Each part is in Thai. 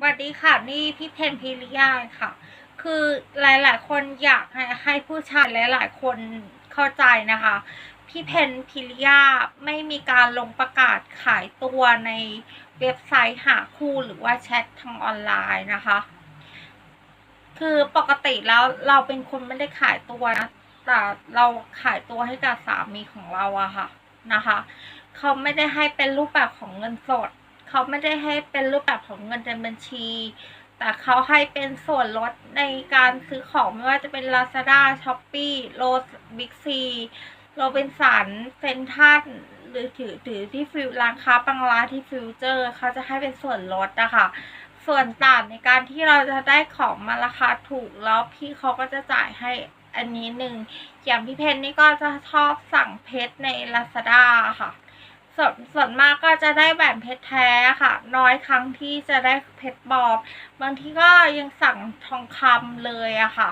สวัสดีค่ะ นี่พี่เพนพิริยาค่ะ คือหลาย ๆ คนอยากให้ให้ผู้ชายหลาย ๆ คนเข้าใจนะคะ พี่เพนพิริยาไม่มีการลงประกาศขายตัวในเว็บไซต์หาคู่หรือว่าแชททางออนไลน์นะคะ คือปกติแล้วเราเป็นคนไม่ได้ขายตัวนะ แต่เราขายตัวให้กับสามีของเราอะค่ะนะคะ เขาไม่ได้ให้เป็นรูปแบบของเงินสด เขาไม่ได้ให้เป็นรูปแบบของเงินในบัญชี แต่เขาให้เป็นส่วนลดในการซื้อของไม่ว่าจะเป็น Lazada, Shopee, Lowe's, Big C, โรบินสันเซนทันหรือถือถือที่ฟิวร้านค้าบางร้านที่ฟิวเจอร์เขาจะให้เป็นส่วนลดอะคะส่วนต่างในการที่เราจะได้ของมาราคาถูกแล้วพี่เขาก็จะจ่ายให้อันนี้หนึ่งอย่างพี่เพนนี่ก็จะชอบสั่งเพชรใน Lazada ค่ะ ส่วนส่วนมากก็จะได้แหวนเพชรแท้ค่ะ น้อยครั้งที่จะได้เพชรบอบบางทีก็ยังสั่งทองคำเลยอะค่ะ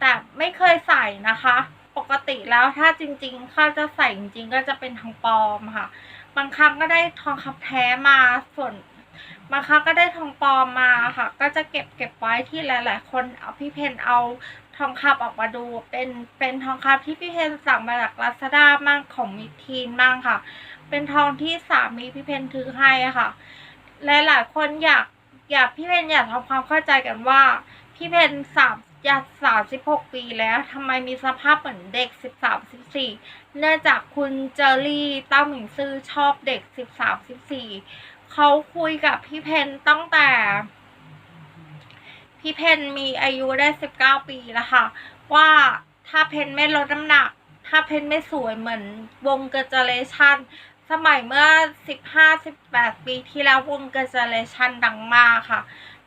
แต่ไม่เคยใส่นะคะ ปกติแล้วถ้าจริงๆเขาจะใส่จริงๆ ก็จะเป็นทองปลอมค่ะ บางครั้งก็ได้ทองคำแท้มาส่วนบางครั้งก็ได้ทองปลอมมาค่ะ ก็จะเก็บเก็บไว้ที่หลาย ๆ คนเอาพี่เพนเอาทองคำออกมาดูเป็นเป็นทองคำที่พี่เพนสั่งมาจากลาซาด้ามั่งของมิทีนมั่งค่ะ เป็นทองที่สามีพี่เพนถือให้อะค่ะ หลายๆคนอยากอยากพี่เพนอยากทำความเข้าใจกันว่า พี่เพนสามอยากสามสิบหกปีแล้วทำไมมีสภาพเหมือนเด็กสิบสามสิบสี่เนื่องจากคุณเจอรี่เต้าหมิงซื่อชอบเด็กสิบสามสิบสี่เขาคุยกับพี่เพนตั้งแต่พี่เพนมีอายุได้สิบเก้าปีแล้วค่ะ ว่าถ้าเพนไม่ลดน้ำหนัก ถ้าเพนไม่สวยเหมือนวงเกอร์เจเลชัน สมัยเมื่อสิบห้าสิบแปดปีที่แล้ววงเกอร์เจเลชันดังมากค่ะ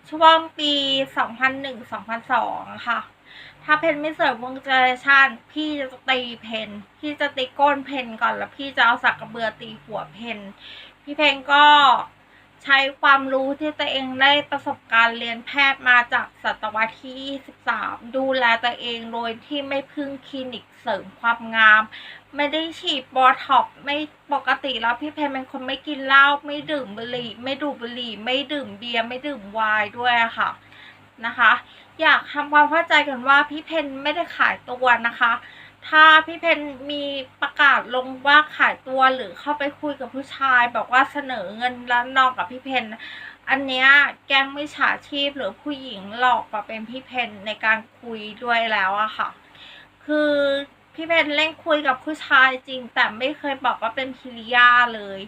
ช่วงปีสองพันหนึ่งสองพันสองค่ะ ถ้าเพนไม่สวยวงเจเลชันพี่จะตีเพน พี่จะตีก้นเพนก่อนแล้วพี่จะเอาสักกระเบือตีหัวเพน พี่เพนก็ ใช้ความรู้ที่ตัวเองได้ประสบการณ์เรียนแพทย์มาจากศตวรรษที่ 23 ดูแลตัวเองโดยที่ไม่พึ่งคลินิกเสริมความงาม ไม่ได้ฉีดบอท็อกไม่ปกติแล้วพี่เพนเป็นคนไม่กินเหล้าไม่ดื่มบุหรี่ ไม่ดูดบุหรี่ ไม่ดื่มเบียร์ไม่ดื่มไวน์ด้วยค่ะนะคะ อยากทำความเข้าใจกันว่าพี่เพนไม่ได้ขายตัวนะคะ ถ้าพี่เพนมีประกาศลงว่าขายตัวหรือเข้าไปคุยกับผู้ชาย บอกว่าเสนอเงินแล้วนองกับพี่เพนอันเนี้ยแก๊งมิจฉาชีพหรือผู้หญิงหลอกมาเป็นพี่เพนในการคุยด้วยแล้วอะค่ะ คือพี่เพนเล่นคุยกับผู้ชายจริง แต่ไม่เคยบอกว่าเป็นพิริยาเลย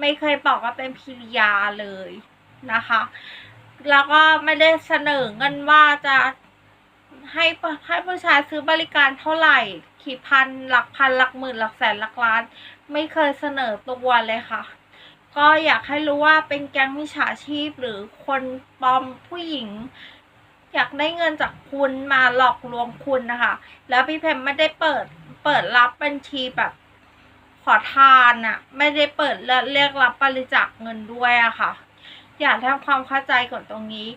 ไม่เคยบอกว่าเป็นพิริยาเลยนะคะ แล้วก็ไม่ได้เสนอเงินว่าจะให้ให้ผู้ชายซื้อบริการเท่าไหร่ กี่พัน หลักพันหลักหมื่นหลักแสนหลักล้าน ไม่เคยเสนอตัวเลยค่ะ ก็อยากให้รู้ว่าเป็นแก๊งมิจฉาชีพหรือคนปลอมผู้หญิง อยากได้เงินจากคุณมาหลอกลวงคุณนะคะ แล้วพี่เพมไม่ได้เปิดเปิดรับบัญชีแบบขอทานอะไม่ได้เปิดและเรียกรับบริจาคเงินด้วยอะค่ะ อยากทำความเข้าใจก่อนตรงนี้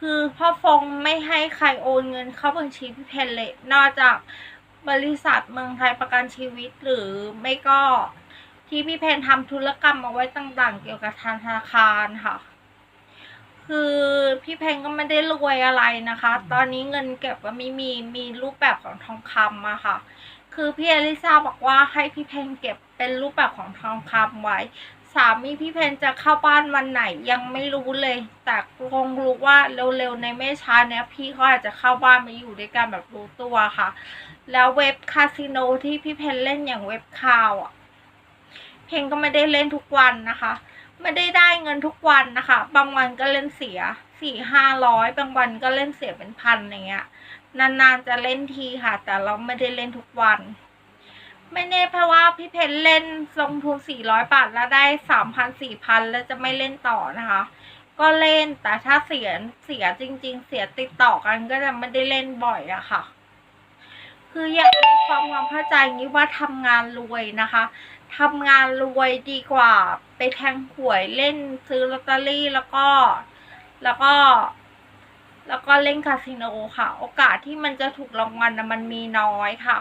คือพ่อฟงไม่ให้ใครโอนเงินเข้าบัญชีพี่เพนเลยนอกจาก บริษัทเมืองไทยประกันชีวิตหรือไม่ก็ที่พี่เพนทำธุรกรรมเอาไว้ต่างๆ เกี่ยวกับธนาคารค่ะ คือพี่เพนก็ไม่ได้รวยอะไรนะคะ ตอนนี้เงินเก็บก็ไม่มีมีรูปแบบของทองคำอะค่ะ คือพี่เอลิซาบอกว่าให้พี่เพนเก็บเป็นรูปแบบของทองคำไว้ามีพี่เพนจะเข้าบ้านวันไหนยังไม่รู้เลย แต่คงรู้ว่าเร็วๆในไม่ช้าเนี้ยพี่เขาอาจจะเข้าบ้านมาอยู่ด้วยกันแบบรู้ตัวค่ะ แล้วเว็บคาสิโนที่พี่เพนเล่นอย่างเว็บคาวอะ เพนก็ไม่ได้เล่นทุกวันนะคะ ไม่ได้ได้เงินทุกวันนะคะ บางวันก็เล่นเสียสี่ห้าร้อยบางวันก็เล่นเสียเป็นพันอย่างเงี้ย นานๆจะเล่นทีค่ะ แต่เราไม่ได้เล่นทุกวัน ไม่แน่เพราะว่าพี่เพนเล่นลงทุนสี่ร้อยบาทแล้วได้สามพันสี่พันแล้วจะไม่เล่นต่อนะคะ ก็เล่นแต่ถ้าเสียเสียจริง ๆ เสียติดต่อกันก็จะไม่ได้เล่นบ่อยอะค่ะ คืออยากให้ความความเข้าใจนี้ว่าทำงานรวยนะคะทำงานรวยดีกว่า ไปแทงหวยเล่นซื้อลอตเตอรี่แล้วก็ แล้วก็ แล้วก็เล่นคาสิโนค่ะ โอกาสที่มันจะถูกรางวัลนะมันมีน้อยค่ะ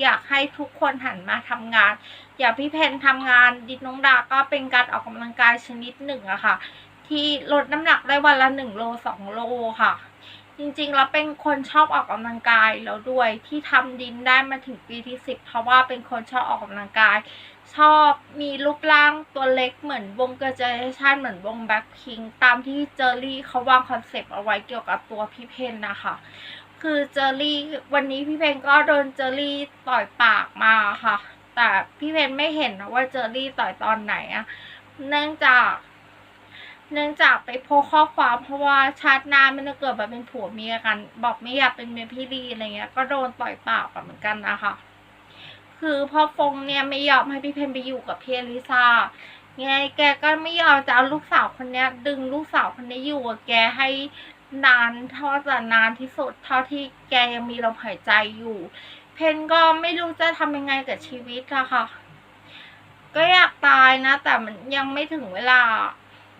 อยากให้ทุกคนหันมาทำงาน อย่าพี่เพนทำงานดิดน้องดาก็เป็นการออกกำลังกายชนิดหนึ่งอะค่ะ ที่ลดน้ำหนักได้วันละหนึ่งโลสองโลค่ะ จริงๆ แล้วเป็นคนชอบออกกำลังกายแล้วด้วยที่ทำดินได้มาถึงปีที่สิบเพราะว่าเป็นคนชอบออกกำลังกาย ชอบมีรูปร่างตัวเล็กเหมือนวงเกอร์เจเนชันเหมือนวงแบ็คพิงตามที่เจอรี่เขาวางคอนเซปต์เอาไว้เกี่ยวกับตัวพี่เพนนะคะ คือเจอรี่วันนี้พี่เพนก็โดนเจอรี่ต่อยปากมาค่ะ แต่พี่เพนไม่เห็นนะว่าเจอรี่ต่อยตอนไหนอะเนื่องจาก เนื่องจากไปโพสข้อความเพราะว่าชาติหน้าไม่ได้เกิดมาเป็นผัวเมียกัน บอกไม่อยากเป็นเมียพี่ลีอะไรเงี้ย ก็โดนต่อยปากเหมือนกันนะคะคือพ่อฟงเนี่ยไม่ยอมให้พี่เพนไปอยู่กับพี่อลิซาไงแกก็ไม่ยอมจะเอาลูกสาวคนนี้ดึงลูกสาวคนนี้อยู่กับแกให้ นานเท่าจะนานที่สุดเท่าที่แกยังมีลมหายใจอยู่ เพนก็ไม่รู้จะทำยังไงกับชีวิตอะค่ะ ก็อยากตายนะ แต่มันยังไม่ถึงเวลา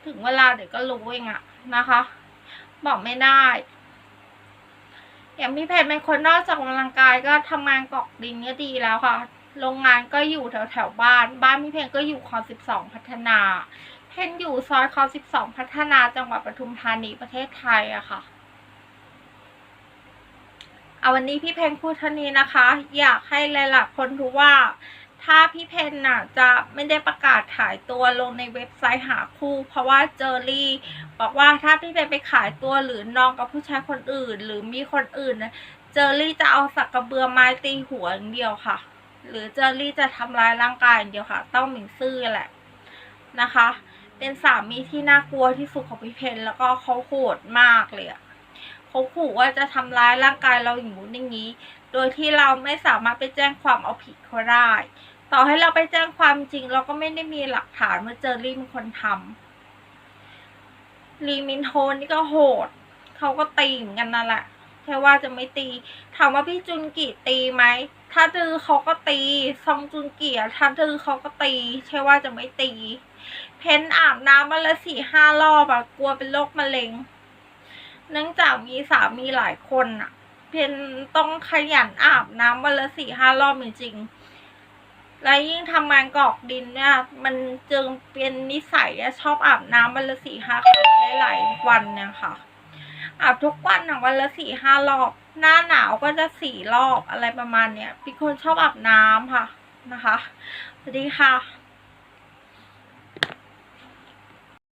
ถึงเวลาเดี๋ยวก็รู้เองอะนะคะ บอกไม่ได้อย่างพี่เพนเป็นคนนอกจากกำลังกายก็ทำงานกอกดินก็ดีแล้วค่ะโรงงานก็อยู่แถวแถวบ้าน บ้านพี่เพนก็อยู่คองสิบสองพัฒนา เพนอยู่ซอยคลองสิบสองพัฒนาจังหวัดปทุมธานีประเทศไทยอะค่ะ เอาวันนี้พี่เพนพูดเท่านี้นะคะ อยากให้หลายๆคนรู้ว่า ถ้าพี่เพนน่ะจะไม่ได้ประกาศขายตัวลงในเว็บไซต์หาคู่ เพราะว่าเจอรี่ บอกว่าถ้าพี่เพนไปขายตัวหรือน้องกับผู้ชายคนอื่น หรือมีคนอื่นนะเจอรี่จะเอาสักกระเบือไม้ตีหัวอย่างเดียวค่ะ หรือเจอรี่จะทำร้ายร่างกายอย่างเดียวค่ะ ต้องหมิงซื่อแหละนะคะ เป็นสามีที่น่ากลัวที่สุดของพี่เพนแล้วก็เขาโหดมากเลยอะเขาขู่ว่าจะทำร้ายร่างกายเราอย่างนู้นอย่างนี้ โดยที่เราไม่สามารถไปแจ้งความเอาผิดเขาได้ ต่อให้เราไปแจ้งความจริง เราก็ไม่ได้มีหลักฐานว่าเจอรี่เป็นคนทำลีมินโฮนี่ก็โหด เขาก็ตีเหมือนกันนั่นแหละแค่ว่าจะไม่ตี ถามว่าพี่จุนกิตีไหม ถ้าดื้อเขาก็ตี ซองจุนกิอะถ้าดื้อเขาก็ตี ใช่ว่าจะไม่ตี เพนอาบน้ำมาละสี่ห้ารอบอะกลัวเป็นโรคมะเร็ง เนื่องจากมีสามีหลายคนอะเพนต้องขยันอาบน้ำวันละสี่ห้ารอบจริงๆ และยิ่งทำงานกอกดินเนี่ยมันจึงเป็นนิสัยอะชอบอาบน้ำวันละสี่ห้าครั้งหลายๆวันเนี่ยค่ะ อาบทุกวันอะวันละสี่ห้ารอบ หน้าหนาวก็จะสี่รอบอะไรประมาณเนี้ยเป็นคนชอบอาบน้ำค่ะนะคะ สวัสดีค่ะ